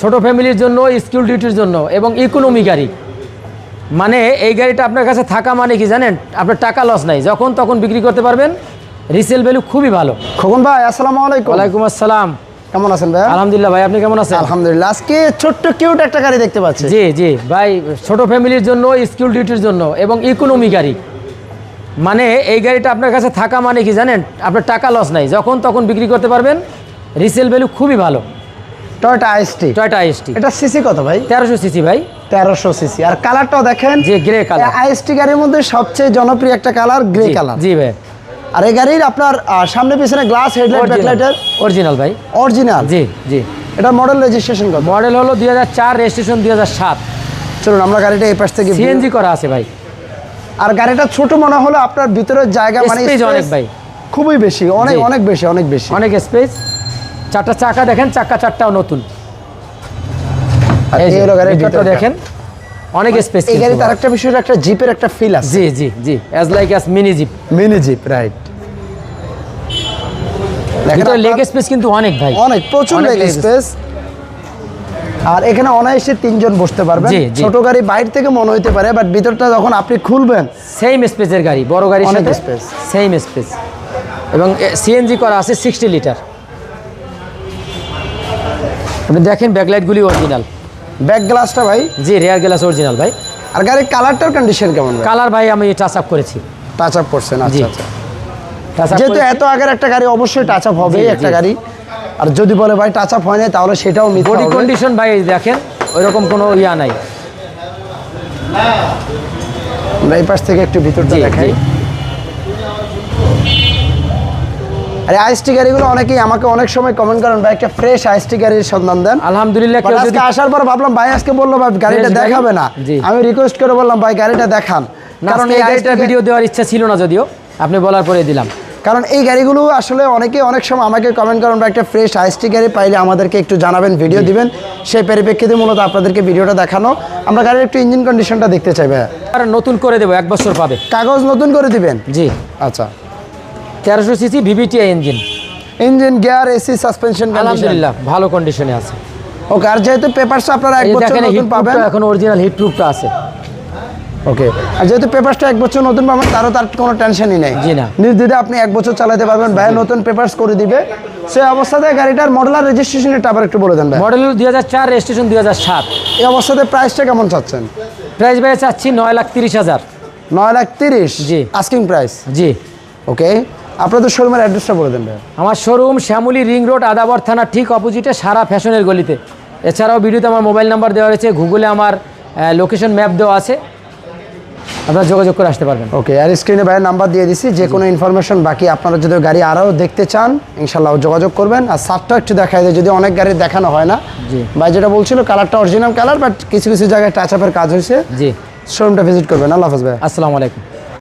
ছোট ফ্যামিলির জন্য স্কুল ডিউটির জন্য এবং ইকোনমি গাড়ি। মানে এই গাড়িটা আপনার কাছে থাকা মানে কি জানেন? আপনার টাকা লস নাই। যখন তখন বিক্রি করতে পারবেন। রিসেল ভ্যালু খুবই ভালো। খোকন ভাই আসসালামু আলাইকুম। ওয়ালাইকুম আসসালাম। কেমন আছেন ভাই আলহামদুলিল্লাহ ভাই আপনি কেমন আছেন? আলহামদুলিল্লাহ আজকে ছোট্ট কিউট একটা গাড়ি দেখতে পাচ্ছি। জি জি। ভাই ছোট ফ্যামিলির জন্য স্কুল ডিউটির জন্য এবং ইকোনমি গাড়ি। মানে এই গাড়িটা আপনার কাছে থাকা মানে কি জানেন? আপনার টাকা লস নাই। যখন তখন বিক্রি করতে পারবেন। রিসেল ভ্যালু খুবই ভালো। টয়টা আইএসটি টয়টা আইএসটি এটা সিসি কত ভাই? তেরোশো সিসি ভাই। তেরোশো সিসি আর কালারটাও দেখেন? যে গ্রে কালার আইএসটি গাড়ির মধ্যে সবচেয়ে জনপ্রিয় একটা কালার গ্রে কালার জি ভাই। আর এই গাড়ির আপনার সামনে পিছনে গ্লাস হেডলাইট ব্যাকলাইটের অরিজিনাল ভাই। অরিজিনাল জি জি। এটা মডেল রেজিস্ট্রেশন কত? মডেল হলো দুই হাজার চার রেজিস্ট্রেশন দুই হাজার সাত। চলুন আমরা গাড়িটা এই পাশ থেকে সিএনজি করা আছে ভাই। আর গাড়িটা ছোট মনে হলো আপনার ভিতরের জায়গা মানে space অনেক ভাই। খুবই বেশি অনেক অনেক বেশি অনেক বেশি। অনেক স্পেস চারটা চাকা দেখেন চাকা চারটাও নতুন। এই এই হলো গাড়ির ভিতরটা ভিতরটা। দেখেন অনেক স্পেস এই গাড়িতে আরেকটা বিষয় একটা জিপের একটা ফিল আছে। জি জি জি as like as mini jeep mini jeep right ভিতরে লেগ স্পেস কিন্তু অনেক ভাই। অনেক প্রচুর লেগ স্পেস আর এখানে অনায়াসে তিনজন বসতে পারবেন। ছোট গাড়ি বাইরে থেকে মনে হইতে পারে বাট ভিতরটা যখন আপনি খুলবেন সেম স্পেসের গাড়ি বড় গাড়ির অনেক সাথে space। সেম স্পেস এবং সিএনজি করা আছে সিক্সটি লিটার আপনি দেখেন ব্যাকলাইটগুলি অরিজিনাল ব্যাক গ্লাসটা ভাই? জি রেয়ার গ্লাস অরিজিনাল ভাই। আর গাড়ির কালারটার কন্ডিশন কেমন কালার ভাই আমি টাচ আপ করেছি। টাচ আপ করছেন আচ্ছা আচ্ছা। যেহেতু এত আগের একটা গাড়ি অবশ্যই টাচ আপ হবেই জি, একটা গাড়ি। আর যদি বলে ভাই টাচ আপ হয় না তাহলে সেটাও মিথ্যা বডি কন্ডিশন ভাই দেখেন ওইরকম কোনো ইয়া নাই। এই পাশ থেকে একটু ভিতরটা দেখাই জি। আর আইএসটি গাড়িগুলো অনেকেই আমাকে অনেক সময় কমেন্ট করেন ভাই একটা ফ্রেশ আইএসটি গাড়ির সন্ধান দেন। আলহামদুলিল্লাহ আজকে আসার পর ভাবলাম ভাই আজকে বলল ভাই গাড়িটা দেখাবে না। আমি রিকোয়েস্ট করে বললাম ভাই গাড়িটা দেখান। কারণ এই গাড়িটার ভিডিও দেওয়ার ইচ্ছা ছিল না যদিও আপনি বলার পরে দিলাম। কারণ এই গাড়িগুলো আসলে অনেকে অনেক সময় আমাকে কমেন্ট করেন ভাই একটা ফ্রেশ আইএসটি গাড়ি পাইলে আমাদেরকে একটু জানাবেন ভিডিও দিবেন। সেই পরিপ্রেক্ষিতে মূলত আপনাদেরকে ভিডিওটা দেখানো। আমরা গাড়ির একটু ইঞ্জিন কন্ডিশনটা দেখতে চাই ভাই আর নতুন করে দেবো এক বছর পাবে। কাগজ নতুন করে দিবেন? জি। আচ্ছা। তেরোশো CC VVTI engine engine gear AC suspension আলহামদুলিল্লাহ ভালো কন্ডিশনে আছে। ওকে আর যেহেতু পেপারসটা আপনারা এক বছর নতুন পাবেন। এখন অরিজিনাল হিট প্রুফটা আছে। ওকে আর যেহেতু পেপারসটা এক বছর নতুন পাবেন তারও তার কোনো টেনশনই নেই। জি না। নির্দ্বিধে আপনি এক বছর চালাতে পারবেন ভাই নতুন পেপারস করে দিবে। সেই অবস্থাতে গাড়িটার মডেলার রেজিস্ট্রেশনটা আবার একটু বলে দেন ভাই মডেল দুই হাজার চার রেজিস্ট্রেশন দুই হাজার সাত। এই অবস্থাতে প্রাইসটা কেমন চাচ্ছেন? প্রাইস ভাই চাচ্ছি নয় লাখ তিরিশ হাজার। নয় লাখ তিরিশ? জি। আস্কিং প্রাইস জি। ওকে আপনাদের শোরুমের অ্যাড্রেসটা বলে দেন আমার showroom Shyamoli ring road Adabor থানা ঠিক অপোজিটে সারা ফ্যাশনের গলিতে। এছাড়াও ভিডিওতে আমার মোবাইল নাম্বার দেওয়া রয়েছে গুগলে আমার লোকেশন ম্যাপ দেওয়া আছে। আপনারা যোগাযোগ করে আসতে পারবেন। ওকে আর স্ক্রিনে ভাইয়ের নাম্বার দিয়ে দিছি যে কোনো ইনফরমেশন বাকি আপনারা যদি গাড়ি আরও দেখতে চান ইনশাল্লাহ যোগাযোগ করবেন। আর সারটা একটু দেখায় দেয় যদি অনেক গাড়ি দেখানো হয় না। জি। ভাই যেটা বলছিল কালারটা অরিজিনাল কালার বাট কিছু কিছু জায়গায় টাচ আপের কাজ হয়েছে। জি। শোরুমটা ভিজিট করবেন। আল্লাহ হাফেজ ভাই আসসালামু আলাইকুম।